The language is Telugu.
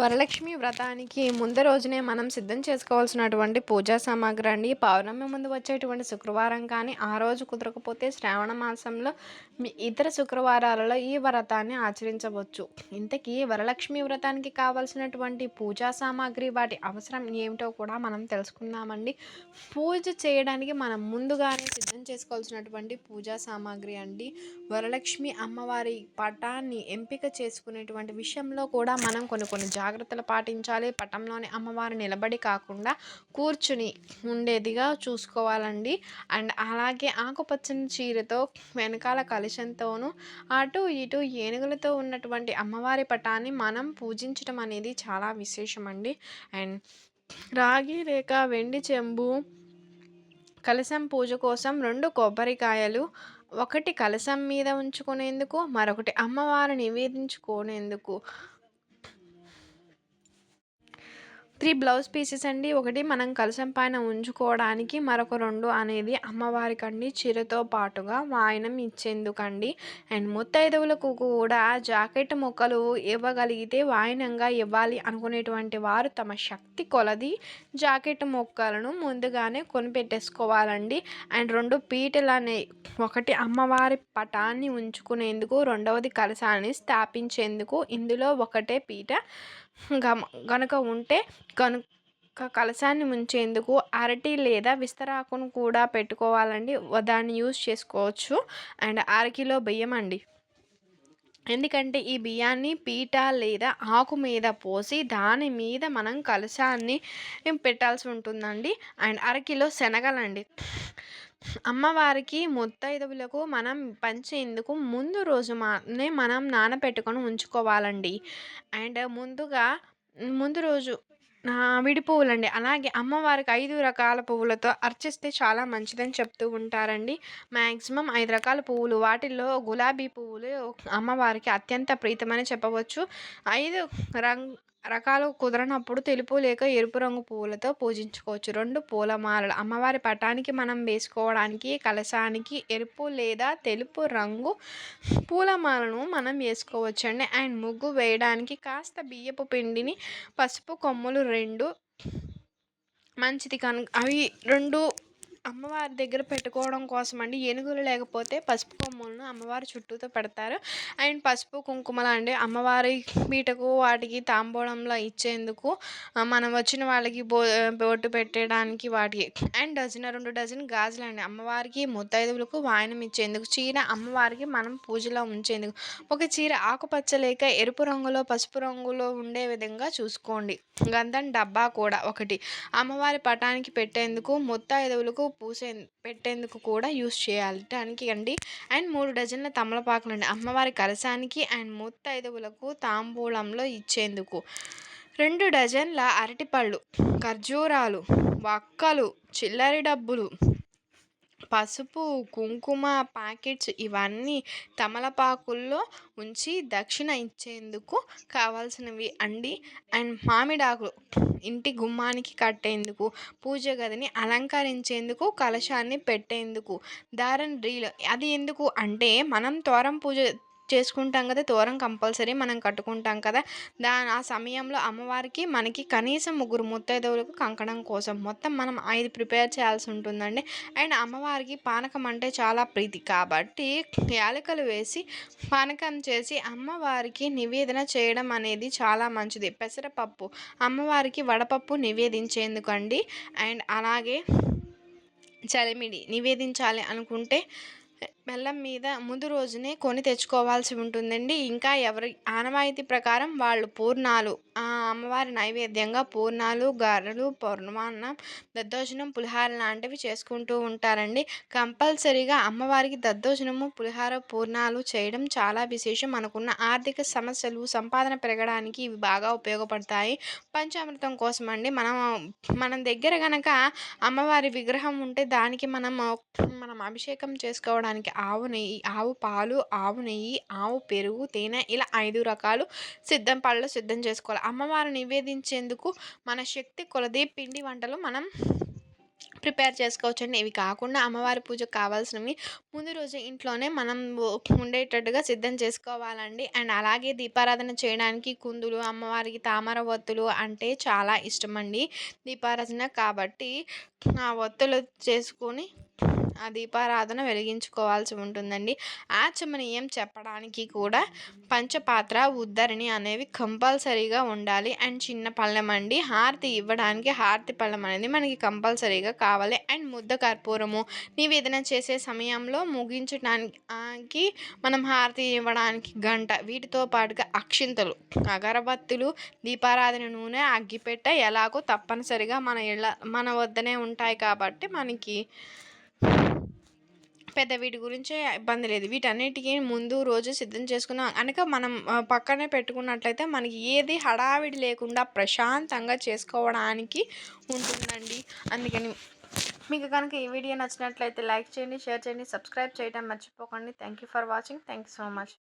వరలక్ష్మి వ్రతానికి ముందు రోజునే మనం సిద్ధం చేసుకోవాల్సినటువంటి పూజా సామాగ్రి అండి. పౌర్ణమి ముందు వచ్చేటువంటి శుక్రవారం కానీ ఆ రోజు కుదరకపోతే శ్రావణ మాసంలో మీ ఇతర శుక్రవారాలలో ఈ వ్రతాన్ని ఆచరించవచ్చు. ఇంతకీ వరలక్ష్మి వ్రతానికి కావాల్సినటువంటి పూజా సామాగ్రి వాటి అవసరం ఏమిటో కూడా మనం తెలుసుకుందామండి. పూజ చేయడానికి మనం ముందుగానే సిద్ధం చేసుకోవాల్సినటువంటి పూజా సామాగ్రి అండి. వరలక్ష్మి అమ్మవారి పటాన్ని ఎంపిక చేసుకునేటువంటి విషయంలో కూడా మనం కొన్ని కొన్ని జాగ్రత్తలు జాగ్రత్తలు పాటించాలి. పటంలోని అమ్మవారు నిలబడి కాకుండా కూర్చుని ఉండేదిగా చూసుకోవాలండి. అండ్ అలాగే ఆకుపచ్చని చీరతో వెనకాల కలశంతోనూ అటు ఇటు ఏనుగులతో ఉన్నటువంటి అమ్మవారి పటాన్ని మనం పూజించడం అనేది చాలా విశేషం అండి అండ్ రాగి లేక వెండి చెంబు కలశం పూజ కోసం రెండు కొబ్బరికాయలు ఒకటి కలశం మీద ఉంచుకునేందుకు మరొకటి అమ్మవారు నివేదించుకునేందుకు త్రీ బ్లౌజ్ పీసెస్ అండి. ఒకటి మనం కలశం పైన ఉంచుకోవడానికి మరొక రెండు అనేది అమ్మవారికండి. చీరతో పాటుగా వాయనం ఇచ్చేందుకండి. అండ్ ముత్తైదువులకు కూడా జాకెట్ ముక్కలు ఇవ్వగలిగితే వాయనంగా ఇవ్వాలి అనుకునేటువంటి వారు తమ శక్తి కొలది జాకెట్ మొక్కలను ముందుగానే కొనిపెట్టేసుకోవాలండి. అండ్ రెండు పీటలు అనే ఒకటి అమ్మవారి పటాన్ని ఉంచుకునేందుకు రెండవది కలశాన్ని స్థాపించేందుకు ఇందులో ఒకటే పీట గమ గనుక ఉంటే కనుక కలశాన్ని ముంచేందుకు అరటి లేదా విస్తరాకును కూడా పెట్టుకోవాలండి. దాన్ని యూజ్ చేసుకోవచ్చు. అండ్ అరకిలో బియ్యం అండి. ఎందుకంటే ఈ బియ్యాన్ని పీట లేదా ఆకు మీద పోసి దాని మీద మనం కలశాన్ని పెట్టాల్సి ఉంటుందండి. అండ్ అరకిలో శనగలండి. అమ్మవారికి ముత్తైదువులకు మనం పంచేందుకు ముందు రోజు మానే మనం నానబెట్టుకొని ఉంచుకోవాలండి. అండ్ ముందుగా ముందు రోజు విడి పువ్వులండి. అలాగే అమ్మవారికి ఐదు రకాల పువ్వులతో అర్చిస్తే చాలా మంచిదని చెప్తూ ఉంటారండి. మ్యాక్సిమం ఐదు రకాల పువ్వులు. వాటిల్లో గులాబీ పువ్వులు అమ్మవారికి అత్యంత ప్రీతమని చెప్పవచ్చు. ఐదు రంగ్ రకాలు కుదరనప్పుడు తెలుపు లేక ఎరుపు రంగు పువ్వులతో పూజించుకోవచ్చు. రెండు పూలమాలలు అమ్మవారి పటానికి మనం వేసుకోవడానికి కలశానికి ఎరుపు లేదా తెలుపు రంగు పూలమాలను మనం వేసుకోవచ్చు అండి అండ్ ముగ్గు వేయడానికి కాస్త బియ్యపు పిండిని పసుపు కొమ్ములు రెండు మంచిది కనుక అవి రెండు అమ్మవారి దగ్గర పెట్టుకోవడం కోసం అండి ఏనుగులు లేకపోతే పసుపు కొమ్ములను అమ్మవారి చుట్టూతో పెడతారు. అండ్ పసుపు కుంకుమలు అండి అమ్మవారి పీటకు వాటికి తాంబూలంలో ఇచ్చేందుకు మనం వచ్చిన వాళ్ళకి బో బోటు పెట్టడానికి వాటికి. అండ్ డజన్ రెండు డజన్ గాజులు అండి అమ్మవారికి ముత్తైదువులకు వాయనం ఇచ్చేందుకు చీర అమ్మవారికి మనం పూజలో ఉంచేందుకు. ఒక చీర ఆకుపచ్చ లేక ఎరుపు రంగులో పసుపు రంగులో ఉండే విధంగా చూసుకోండి. గంధం డబ్బా కూడా ఒకటి. అమ్మవారి పటానికి పెట్టేందుకు ముత్తైదువులకు పూసే పెట్టేందుకు కూడా యూస్ చేయాలి. దానికి అండి అండ్ మూడు డజన్ల తమలపాకులు అండి. అమ్మవారి కలశానికి అండ్ ముత్తైదువులకు తాంబూలంలో ఇచ్చేందుకు. రెండు డజన్ల అరటిపళ్ళు ఖర్జూరాలు వక్కలు చిల్లరి డబ్బులు పసుపు కుంకుమ ప్యాకెట్స్ ఇవన్నీ తమలపాకుల్లో ఉంచి దక్షిణ ఇచ్చేందుకు కావాల్సినవి అండి. అండ్ మామిడాకులు ఇంటి గుమ్మానికి కట్టేందుకు పూజ గదిని అలంకరించేందుకు కలశాన్ని పెట్టేందుకు దారం రీల్ అది ఎందుకు అంటే మనం తోరం పూజ చేసుకుంటాం కదా తోరం కంపల్సరీ మనం కట్టుకుంటాం కదా. దా ఆ సమయంలో అమ్మవారికి మనకి కనీసం ముగ్గురు ముత్తైదువులకు కంకణం కోసం మొత్తం మనం ఐదు ప్రిపేర్ చేయాల్సి ఉంటుందండి. అండ్ అమ్మవారికి పానకం అంటే చాలా ప్రీతి. కాబట్టి యాలకలు వేసి పానకం చేసి అమ్మవారికి నివేదన చేయడం అనేది చాలా మంచిది. పెసరపప్పు అమ్మవారికి వడపప్పు నివేదించేందుకండి. అండ్ అలాగే చలిమిడి నివేదించాలి అనుకుంటే బెల్లం మీద ముందు రోజునే కొని తెచ్చుకోవాల్సి ఉంటుందండి. ఇంకా ఎవరి ఆనవాయితీ ప్రకారం వాళ్ళు పూర్ణాలు అమ్మవారి నైవేద్యంగా పూర్ణాలు గారెలు పౌర్ణమాన్నం దద్దోజనం పులిహార లాంటివి చేసుకుంటూ ఉంటారండి. కంపల్సరీగా అమ్మవారికి దద్దోజనము పులిహార పూర్ణాలు చేయడం చాలా విశేషం. మనకున్న ఆర్థిక సమస్యలు సంపాదన పెరగడానికి ఇవి బాగా ఉపయోగపడతాయి. పంచామృతం కోసం అండి మనం మన దగ్గర కనుక అమ్మవారి విగ్రహం ఉంటే దానికి మనం మనం అభిషేకం చేసుకోవడానికి ఆవు నెయ్యి ఆవు పాలు ఆవు నెయ్యి ఆవు పెరుగు తేనె ఇలా ఐదు రకాలు సిద్ధం పళ్ళు సిద్ధం చేసుకోవాలి. అమ్మవారు నివేదించేందుకు మన శక్తి కొలది పిండి వంటలు మనం ప్రిపేర్ చేసుకోవచ్చండి. ఇవి కాకుండా అమ్మవారి పూజకు కావాల్సినవి ముందు రోజు ఇంట్లోనే మనం ఉండేటట్టుగా సిద్ధం చేసుకోవాలండి. అండ్ అలాగే దీపారాధన చేయడానికి కుందులు అమ్మవారికి తామర ఒత్తులు అంటే చాలా ఇష్టమండి. దీపారాధన కాబట్టి ఆ ఒత్తులు చేసుకొని ఆ దీపారాధన వెలిగించుకోవాల్సి ఉంటుందండి. ఆచమనీయం చెప్పడానికి కూడా పంచపాత్ర ఉద్ధరిణి అనేవి కంపల్సరీగా ఉండాలి. అండ్ చిన్న పళ్ళెం అండి. హారతి ఇవ్వడానికి హారతి పళ్ళెం అనేది మనకి కంపల్సరీగా కావాలి. అండ్ ముద్ద కర్పూరము నివేదన చేసే సమయంలో ముగించడానికి మనం హారతి ఇవ్వడానికి గంట వీటితో పాటుగా అక్షింతలు అగరబత్తులు దీపారాధన నూనె అగ్గిపెట్ట ఎలాగో తప్పనిసరిగా మన ఇళ్ళ మన వద్దనే ఉంటాయి కాబట్టి మనకి పెద్ద వీటి గురించి ఇబ్బంది లేదు. వీటన్నిటికీ ముందు రోజు సిద్ధం చేసుకున్నాం. కనుక మనం పక్కనే పెట్టుకున్నట్లయితే మనకి ఏది హడావిడి లేకుండా ప్రశాంతంగా చేసుకోవడానికి ఉంటుందండి. అందుకని మీకు కనుక ఈ వీడియో నచ్చినట్లయితే లైక్ చేయండి షేర్ చేయండి సబ్స్క్రైబ్ చేయడం మర్చిపోకండి. Thank you for watching thank you so much